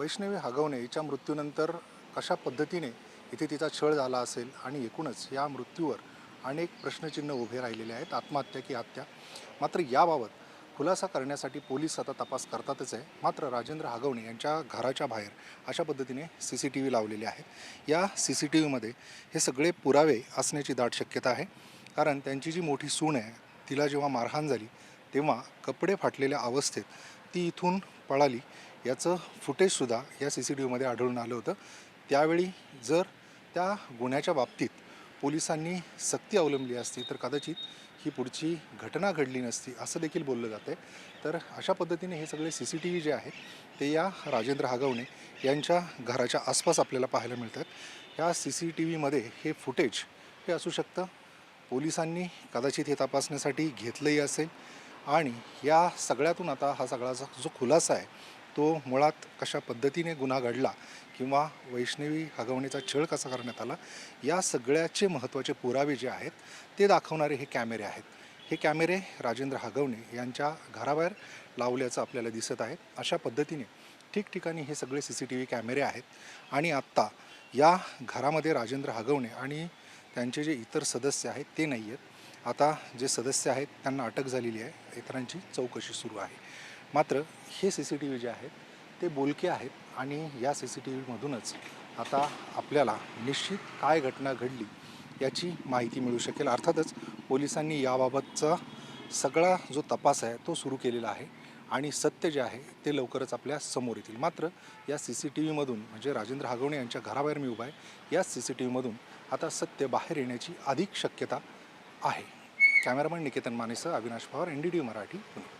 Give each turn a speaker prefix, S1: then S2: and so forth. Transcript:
S1: वैष्णवी हगवणे हिच्या मृत्यूनंतर कशा पद्धतीने इथे तिचा छळ झाला असेल आणि एकूणच या मृत्यूवर अनेक प्रश्नचिन्ह उभे राहिलेले आहेत. आत्महत्या की हत्या? मात्र याबाबत खुलासा करण्यासाठी पोलीस आता तपास करतातच आहे. मात्र राजेंद्र हागवणे यांच्या घराच्या बाहेर अशा पद्धतीने सी सी टी व्ही लावलेले आहेत. या सी सी टी व्हीमध्ये हे सगळे पुरावे असण्याची दाट शक्यता आहे. कारण त्यांची जी मोठी सून आहे तिला जेव्हा मारहाण झाली तेव्हा कपडे फाटलेल्या अवस्थेत ती इथून पळाली. याचं फुटेजसुद्धा या सी सी टी व्हीमध्ये आढळून आलं होतं. त्यावेळी जर त्या गुन्ह्याच्या बाबतीत पोलिसांनी सक्ती अवलंबली असती तर कदाचित ही पुढची घटना घडली नसती असं देखील बोललं जातं आहे तर अशा पद्धतीने हे सगळे C C T V J आहेत ते या राजेंद्र हागवणे यांच्या घराच्या आसपास आपल्याला पाहायला मिळतात. या सी सी टी व्हीमध्ये हे फुटेज हे असू शकतं. पोलिसांनी कदाचित हे तपासण्यासाठी घेतलंही असेल. आणि या सगळ्यातून आता हा सगळ्याचा जो जो खुलासा आहे तो मुळात कशा पद्धतीने गुन्हा घडला किंवा वैष्णवी हगवणीचा छळ कसा करण्यात आला या सगळ्याचे महत्त्वाचे पुरावे जे आहेत ते दाखवणारे हे कॅमेरे आहेत. हे कॅमेरे राजेंद्र हगवणे यांच्या घराबाहेर लावल्याचं आपल्याला दिसत आहे. अशा पद्धतीने ठिकठिकाणी हे सगळे सी सी टी व्ही कॅमेरे आहेत आणि आत्ता या घरामध्ये राजेंद्र हगवणे आणि त्यांचे जे इतर सदस्य आहेत ते नाही आहेत आता जे सदस्य आहेत त्यांना अटक झालेली आहे. इतरांची चौकशी सुरू आहे. मात्र हे C C T V J आहेत ते बोलके आहेत आणि या सी सी टी व्हीमधूनच आता आपल्याला निश्चित काय घटना घडली याची माहिती मिळू शकेल. अर्थातच पोलिसांनी याबाबतचा सगळा जो तपास आहे तो सुरू केलेला आहे आणि सत्य जे आहे ते लवकरच आपल्यासमोर येतील. मात्र या सी सी टी व्हीमधून म्हणजे राजेंद्र हागवणे यांच्या घराबाहेर मी उभा आहे या सी सी टी व्हीमधून आता सत्य बाहेर येण्याची अधिक शक्यता आहे. Cameraman Niketan मानेसह Avinash Pawar N D T Marathi Pune.